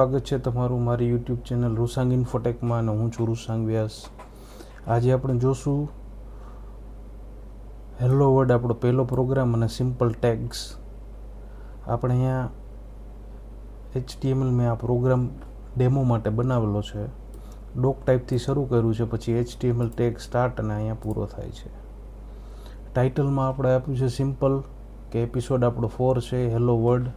સ્વાગત છે તમારું મારી યુટ્યુબ ચેનલ રૂસાંગ ઇન્ફોટેકમાં અને હું છું રૂસાંગ વ્યાસ. આજે આપણે જોશું હેલો વર્ડ આપણો પહેલો પ્રોગ્રામ અને સિમ્પલ ટેગ્સ આપણે અહીંયા એચટીએમએલ મેં આ પ્રોગ્રામ ડેમો માટે બનાવેલો છે. ડોક ટાઈપથી શરૂ કર્યું છે, પછી એચટીએમએલ ટેગ સ્ટાર્ટ અને અહીંયા પૂરો થાય છે. ટાઇટલમાં આપણે આપ્યું છે સિમ્પલ કે એપિસોડ આપણો ફોર છે હેલો વર્ડ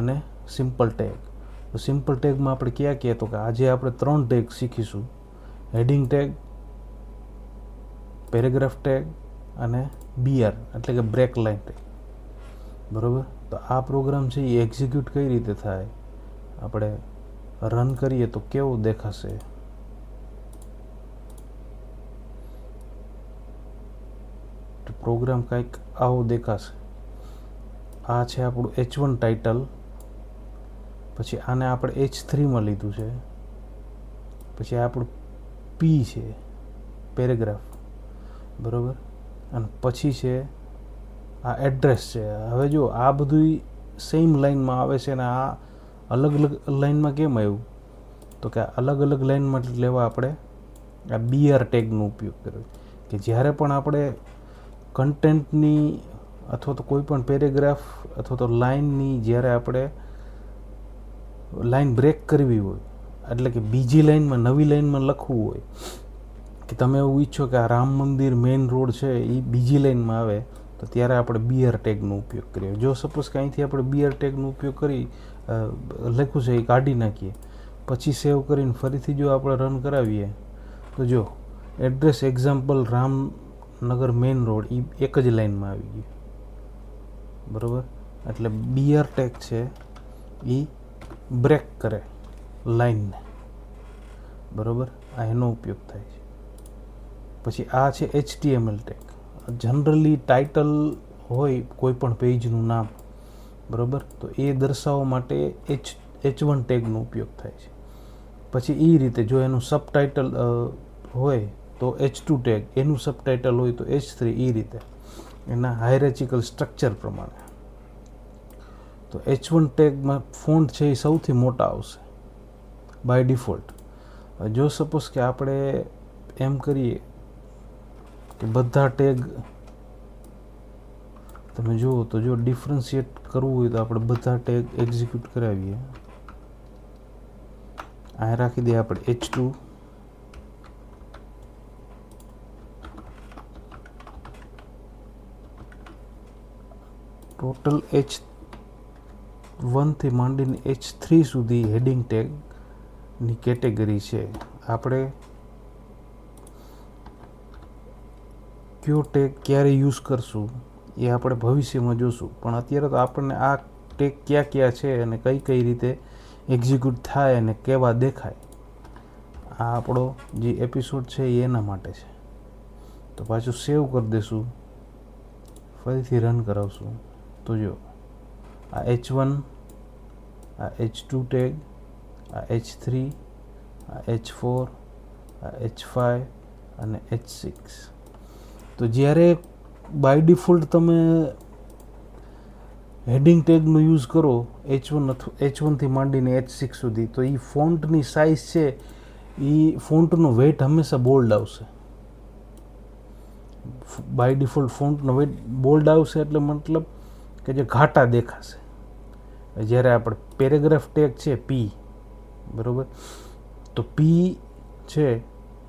અને સિમ્પલ ટેગ તો સિમ્પલ ટેગમાં આપણે ક્યાં કહીએ તો કે આજે આપણે ત્રણ ટેગ શીખીશું. હેડિંગ ટેગ પેરેગ્રાફ ટેગ અને બીઆર એટલે કે બ્રેક લાઇન ટેગ બરાબર? તો આ પ્રોગ્રામ છે એ એક્ઝિક્યુટ કઈ રીતે થાય? આપણે રન કરીએ તો કેવું દેખાશે? પ્રોગ્રામ કંઈક આવો દેખાશે. આ છે આપણું એચ વન ટાઇટલ પછી આને આપણે એચ થ્રીમાં લીધું છે. પછી આપણું પી છે, પેરેગ્રાફ. બરાબર? અને પછી છે, આ એડ્રેસ છે. હવે જો આ બધું સેમ લાઇનમાં આવે છે અને આ અલગ અલગ લાઇનમાં કેમ આવ્યું? તો કે અલગ અલગ લાઇનમાં લેવા આપણે આ બીઆર ટેગનો ઉપયોગ કર્યો. કે જ્યારે પણ આપણે કન્ટેન્ટની અથવા તો કોઈ પણ પેરેગ્રાફ અથવા તો લાઇનની જ્યારે આપણે લાઈન બ્રેક કરવી હોય, એટલે કે બીજી લાઈનમાં, નવી લાઈનમાં લખવું હોય, કે તમે એવું ઈચ્છો કે આ રામ મંદિર મેઇન રોડ છે એ બીજી લાઈનમાં આવે, તો ત્યારે આપણે બીઆર ટેગનો ઉપયોગ કરીએ. જો સપોઝ કે અહીંથી આપણે બીઆર ટેગનો ઉપયોગ કરી લખ્યું છે એ કાઢી નાખીએ, પછી સેવ કરીને ફરીથી જો આપણે રન કરાવીએ, તો જો, address example Ramnagar main road એ એક જ લાઇનમાં આવી ગયું. બરાબર? એટલે બીઆર ટેગ છે એ બ્રેક કરે લાઈનને. બરાબર? આ એનો ઉપયોગ થાય છે. પછી આ છે એચટીએમએલ ટેગ જનરલી ટાઇટલ હોય કોઈ પણ પેજનું નામ, બરાબર? તો એ દર્શાવવા માટે એચ એચ વન ટેગનો ઉપયોગ થાય છે. પછી એ રીતે જો એનું સબ ટાઇટલ હોય તો એચ ટુ ટેગ, એનું સબ ટાઇટલ હોય તો એચ થ્રી એ રીતે. એના હાયરેચિકલ સ્ટ્રક્ચર પ્રમાણે. તો એચ વન ટેગમાં ફોન્ટ છે એ સૌથી મોટા આવશે બાય ડિફોલ્ટ જો સપોઝ કે આપણે એમ કરીએ કે બધા ટેગ તમે જુઓ તો જો ડિફરન્શિએટ કરવું હોય તો આપણે બધા ટેગ એક્ઝિક્યુટ કરાવીએ. આ રાખી દઈએ આપણે એચ ટુ ટોટલ એચ વનથી માંડીને એચ થ્રી સુધી હેડિંગ ટેગની કેટેગરી છે. આપણે કયો ટેગ ક્યારે યુઝ કરશું એ આપણે ભવિષ્યમાં જોશું. પણ અત્યારે તો આપણને આ ટેગ ક્યાં ક્યાં છે અને કઈ કઈ રીતે એક્ઝિક્યુટ થાય અને કેવા દેખાય, આ આપણો જે એપિસોડ છે એ એના માટે છે. તો પાછું સેવ કરી દઈશું ફરીથી રન કરાવશું. તો જો, આ એચ વન આ એચ ટુ ટેગ આ એચ થ્રી આ એચ ફોર આ એચ ફાઇવ અને એચ સિક્સ તો જ્યારે બાય ડિફોલ્ટ તમે હેડિંગ ટેગનો યુઝ કરો એચ વન અથવા એચ વનથી માંડીને એચ સિક્સ સુધી, તો એ ફોન્ટની સાઇઝ છે એ ફોન્ટનો વેટ હંમેશા બોલ્ડ આવશે. બાય ડિફોલ્ટ ફોન્ટનો વેટ બોલ્ડ આવશે એટલે મતલબ કે જે ઘાટા દેખાશે. જ્યારે આપણે પેરેગ્રાફ ટેગ છે પી બરાબર? તો પી છે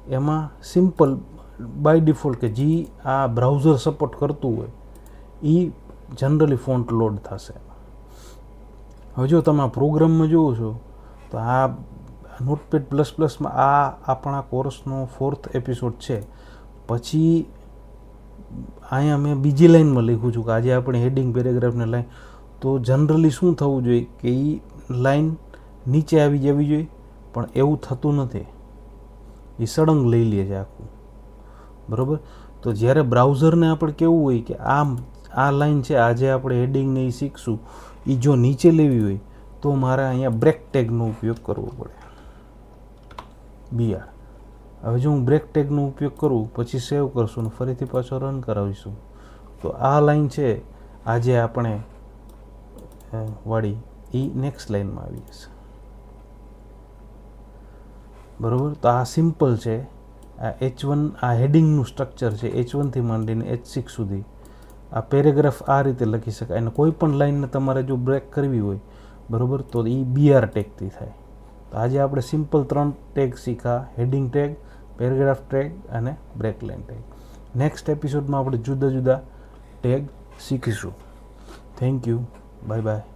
એમાં સિમ્પલ બાય ડિફોલ્ટ કે જે આ બ્રાઉઝર સપોર્ટ કરતું હોય એ જનરલી ફોન્ટ લોડ થશે. હવે જો તમે આ પ્રોગ્રામમાં જુઓ છો, તો આ નોટપેડ પ્લસ પ્લસમાં આ આપણા કોર્સનો ફોર્થ એપિસોડ છે. પછી અહીંયા મેં બીજી લાઈનમાં લખ્યું છું કે આજે આપણે હેડિંગ પેરેગ્રાફને લાઈન તો જનરલી શું થવું જોઈએ કે એ લાઈન નીચે આવી જવી જોઈએ? પણ એવું થતું નથી. એ સળંગ લઈ લે છે આખું. બરાબર? તો જ્યારે બ્રાઉઝરને આપણે કેવું હોય કે આમ આ લાઈન છે, આજે આપણે હેડિંગને એ શીખશું એ જો નીચે લેવી હોય, તો મારે અહીંયા બ્રેક ટેગનો ઉપયોગ કરવો પડે. બીઆર હવે જો હું બ્રેક ટેગનો ઉપયોગ કરું, પછી સેવ કરશું અને ફરીથી પાછો રન કરાવીશું. તો આ લાઈન છે, આજે આપણે વાળી એ નેક્સ્ટ લાઈનમાં આવી જશે. બરાબર? તો આ સિમ્પલ છે. આ એચ વન આ હેડિંગનું સ્ટ્રક્ચર છે. એચ વનથી માંડીને એચ સિક્સ સુધી. આ પેરેગ્રાફ આ રીતે લખી શકાય. અને કોઈ પણ લાઈનને તમારે જો બ્રેક કરવી હોય, બરાબર? તો એ બીઆર ટેગથી થાય. તો આજે આપણે સિમ્પલ ત્રણ ટેગ શીખા હેડિંગ ટેગ પેરેગ્રાફ ટેગ અને બ્રેક લાઇન ટેગ નેક્સ્ટ એપિસોડમાં આપણે જુદા જુદા ટેગ શીખીશું. Thank you bye bye